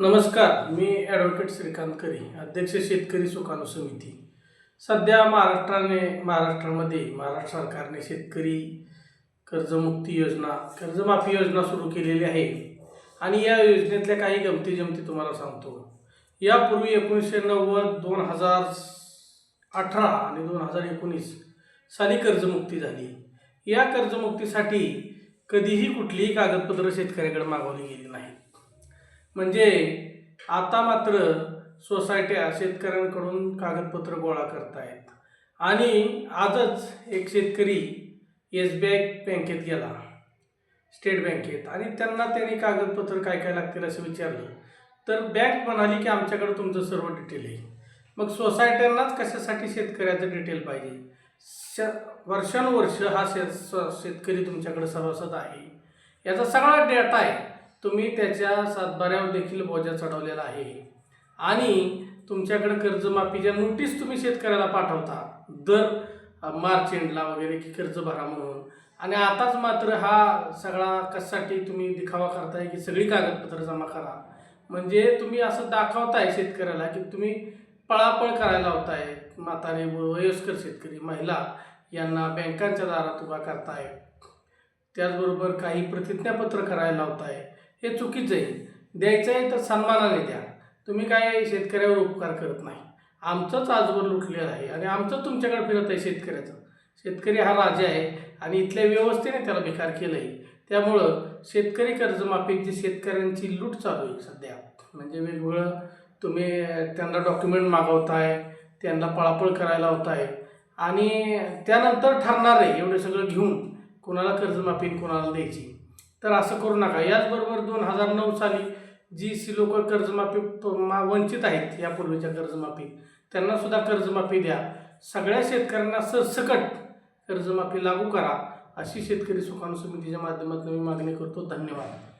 नमस्कार मी ॲडव्होकेट श्रीकांत करी अध्यक्ष शेतकरी सुकाणू समिती. सध्या महाराष्ट्राने महाराष्ट्रामध्ये महाराष्ट्र सरकारने शेतकरी कर्जमुक्ती योजना कर्जमाफी योजना सुरू केलेली आहे. आणि या योजनेतल्या काही गमती जमती तुम्हाला सांगतो. यापूर्वी एकोणीसशे नव्वद दोन हजार अठरा आणि दोन हजार एकोणीस साली कर्जमुक्ती झाली. या कर्जमुक्तीसाठी कधीही कुठलीही कागदपत्रं शेतकऱ्याकडे मागवली गेली नाहीत. म्हणजे आता मात्र सोसायट्या शेतकऱ्यांकडून कागदपत्र गोळा करतायत. आणि आजच एक शेतकरी एस बी आय बँकेत गेला. स्टेट बँकेत. आणि त्यांना त्यांनी कागदपत्र काय काय लागतील असं विचारलं. तर बँक म्हणाली की आमच्याकडे तुमचं सर्व डिटेल आहे. मग सोसायट्यांनाच कशासाठी शेतकऱ्याचं डिटेल पाहिजे? श वर्षानुवर्ष हा शेत स- शेतकरी तुमच्याकडे सभासद आहे. याचा सगळा डेटा आहे. तुम्ही त्याच्या सातबाऱ्यावर देखील बोजा चढवलेला आहे. आणि तुमच्याकडे कर्जमाफीच्या नोटीस तुम्ही शेतकऱ्याला पाठवता. दर मार्च एंडला वगैरे की कर्ज भरा म्हणून. आणि आताच मात्र हा सगळा कशासाठी तुम्ही दिखावा करताय की सगळी कागदपत्र जमा करा. म्हणजे तुम्ही असं दाखवताय शेतकऱ्याला की तुम्ही पळापळ करायला होताय म्हातारे वयस्कर शेतकरी महिला यांना बँकांच्या दारात उभा करताय. त्याचबरोबर काही प्रतिज्ञापत्र करायला लावताय. हे चुकीचं आहे. द्यायचं आहे तर सन्मानाने द्या. तुम्ही काय शेतकऱ्यावर उपकार करत नाही. आमचंच आजवर लुटलेलं आहे आणि आमचं तुमच्याकडे फिरत आहे शेतकऱ्याचं. शेतकरी हा राजा आहे आणि इथल्या व्यवस्थेने त्याला बेकार केलं आहे. त्यामुळं शेतकरी कर्जमाफीची जी शेतकऱ्यांची लूट चालू आहे सध्या म्हणजे वेगवेगळं तुम्ही त्यांना डॉक्युमेंट मागवताय त्यांना पळापळ करायला होताय आणि त्यानंतर ठरणार आहे एवढं सगळं घेऊन कोणाला कर्जमाफी कोणाला द्यायची. तर असं करू नका. याचबरोबर दोन हजार नऊ साली जी सी लोक कर्जमाफी प- मा वंचित आहेत यापूर्वीच्या कर्जमाफी त्यांनासुद्धा कर्जमाफी द्या. सगळ्या शेतकऱ्यांना सरसकट कर्जमाफी लागू करा अशी शेतकरी सुकाणू समितीच्या माध्यमातून मी मागणी करतो. धन्यवाद.